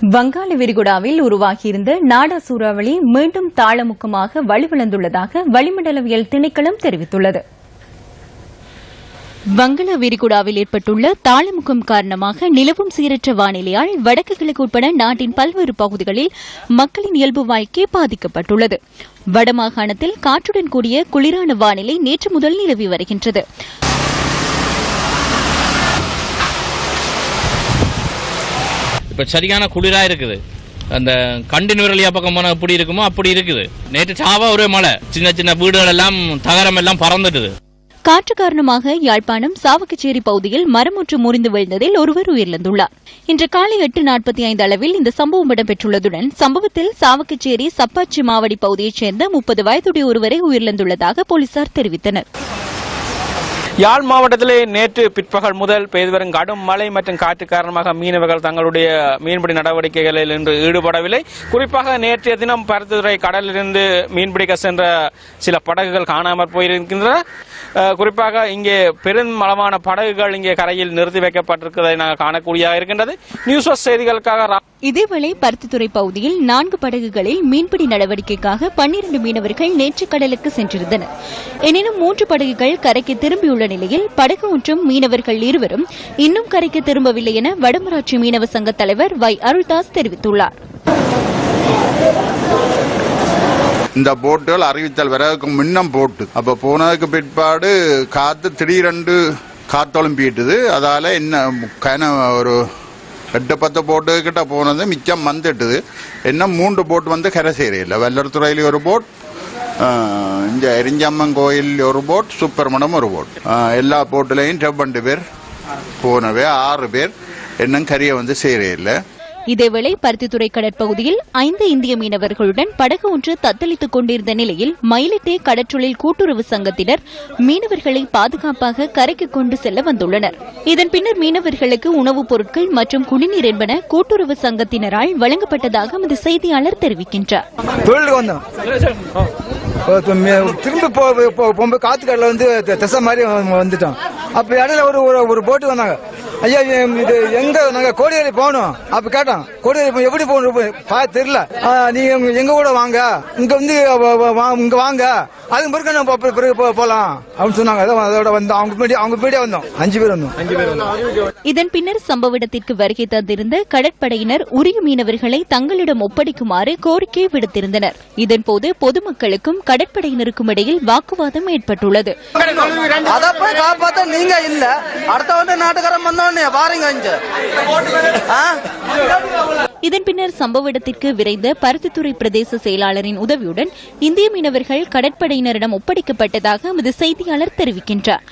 வங்காள விரிகுடாவில் உருவாகியிருந்த நாடா சூறாவளி மீண்டும் தாளமுக்கமாக வலுவிழந்துள்ளதாக வளிமண்டலவியல் திணைக்களம் தெரிவித்துள்ளது. வங்கள விரிகுடாவில் ஏற்பட்டுள்ள தாளமுகம் காரணமாக நிலவும் சீரற்ற வானிலையால் வடக்கு கிழக்கு உட்பட நாட்டின் பல்வேறு பகுதிகளில் மக்களின் இயல்பு வாழ்க்கை பாதிக்கப்பட்டுள்ளது. வடமாகாணத்தில் காற்றுடன் கூடிய குளிரான வானிலை நேற்று முதல் நிலவி வருகின்றது. இப்போ சரியான குளிரா இருக்குது. அந்த கண்டு விரலியா பக்கம் போனால் எப்படி இருக்குமோ அப்படி இருக்குது. நேற்று சாவா ஒரே மழை. சின்ன சின்ன வீடுகள் எல்லாம் தகரம் எல்லாம் பறந்துட்டுது. காற்று காரணமாக யாழ்ப்பாணம் சாவகச்சேரி பகுதியில் மரம் ஒன்று முறிந்து விழுந்ததில் ஒருவர் உயிரிழந்துள்ளார். இன்று காலை எட்டு நாற்பத்தி ஐந்து அளவில் இந்த சம்பவம் இடம்பெற்றுள்ளதுடன் சம்பவத்தில் சாவகச்சேரி சப்பாச்சி மாவடி பகுதியைச் சேர்ந்த முப்பது வயதுடைய ஒருவரை உயிரிழந்துள்ளதாக போலீசார் தெரிவித்தனர். யாழ் மாவட்டத்திலே நேற்று பிற்பகல் முதல் பெய்து வரும் கடும் மழை மற்றும் காற்று காரணமாக மீனவர்கள் தங்களுடைய மீன்பிடி நடவடிக்கைகளில் இன்று ஈடுபடவில்லை. குறிப்பாக நேற்றைய தினம் பருத்துறை கடலிலிருந்து மீன்பிடிக்க சென்ற சில படகுகள் காணாமற் போயிருக்கின்றன. குறிப்பாக இங்கே பெருமளவான படகுகள் இங்கே கரையில் நிறுத்தி வைக்கப்பட்டிருக்கிறதை நாங்கள் காணக்கூடியதாக இருக்கின்றது. நியூஸ் செய்திகளுக்காக ரா- இதேவேளை பருத்தித்துறை பகுதியில் நான்கு படகுகளில் மீன்பிடி நடவடிக்கைக்காக பன்னிரண்டு மீனவர்கள் நேற்று கடலுக்கு சென்றிருந்தனர். எனினும் மூன்று படகுகள் கரைக்கு திரும்பியுள்ள நிலையில் படகு ஒன்றும் மீனவர்கள் இருவரும் இன்னும் கரைக்கு திரும்பவில்லை என வடமராட்சி மீனவ சங்க தலைவர் வை. அருள்தாஸ் தெரிவித்துள்ளார். இந்த போட்டுகள் அறிவித்தல் வரதுக்கு முன்னம் போட்டு. அப்ப போனதுக்கு பிற்பாடு காத்து திடீரென்று காத்தொழும்பிட்டுது அதால என்ன ஒரு எட்டு பத்து போட்டு கிட்ட போனது மிச்சம் வந்துட்டுது. என்ன மூன்று போட் வந்து கரை சேரையில் வெள்ளத்துறையில ஒரு போட் இந்த எரிஞ்சம்மன் கோயில் ஒரு போட் சுப்பிரமணம் ஒரு போட் எல்லா போட்டுலையும் ரெண்டு பேர் போனவே ஆறு பேர். இன்னும் கரையை வந்து சேரையில் இதேவேளை பருத்தித்துறை கடற்பகுதியில் ஐந்து இந்திய மீனவர்களுடன் படகு ஒன்று தத்தளித்துக் கொண்டிருந்த நிலையில் மயிலிட்டே கடற்றொழில் கூட்டுறவு சங்கத்தினர் மீனவர்களை பாதுகாப்பாக கரைக்கு கொண்டு செல்ல வந்துள்ளனர். இதன் பின்னர் மீனவர்களுக்கு உணவுப் பொருட்கள் மற்றும் குடிநீர் என்பன கூட்டுறவு சங்கத்தினரால் வழங்கப்பட்டதாக எமது செய்தியாளர் தெரிவிக்கின்றார். திரும்ப வந்தோம் இப்போ வந்து திசை மாதிரி வந்துட்டோம் அப்ப இடையில ஒரு- ஒரு போட்டு வந்தாங்க. ஐயா இது எங்க நாங்க கோடியேரி போகணும். அப்ப கேட்டோம் கோடியேரி எப்படி போகணும்? பா தெரியல. நீங்க எங்க- கூட வாங்க. இங்க வந்து வா- இங்க வாங்க. அதுக்கு பிறகு நம்ம போலாம். அப்படின்னு சொன்னாங்க. அதோட வந்தோம். அவங்க அவங்க வந்தோம். அஞ்சு பேர் வந்தோம். அஞ்சு பேர் வந்தோம். இதன் பின்னர் சம்பவ இடத்திற்கு வருகை தந்திருந்த கடற்படையினர் உரிய மீனவர்களை தங்களிடம் ஒப்படைக்குமாறு கோரிக்கை விடுத்திருந்தனர். இதன்போது பொதுமக்களுக்கும் கடற்படையினருக்கும் இடையில் வாக்குவாதம் ஏற்பட்டுள்ளது. அத போய் காப்பாத்த நீங்க இல்ல. அடுத்த வந்து நாட்டுக்காரன் வந்தோடனே பாருங்க? இதன் பின்னர் சம்பவ இடத்திற்கு விரைந்த பருத்தித்துறை பிரதேச செயலாளரின் உதவியுடன் இந்திய மீனவர்கள் கடற்படையினரிடம் ஒப்படைக்கப்பட்டதாக எமது செய்தியாளர் தெரிவிக்கின்றார்.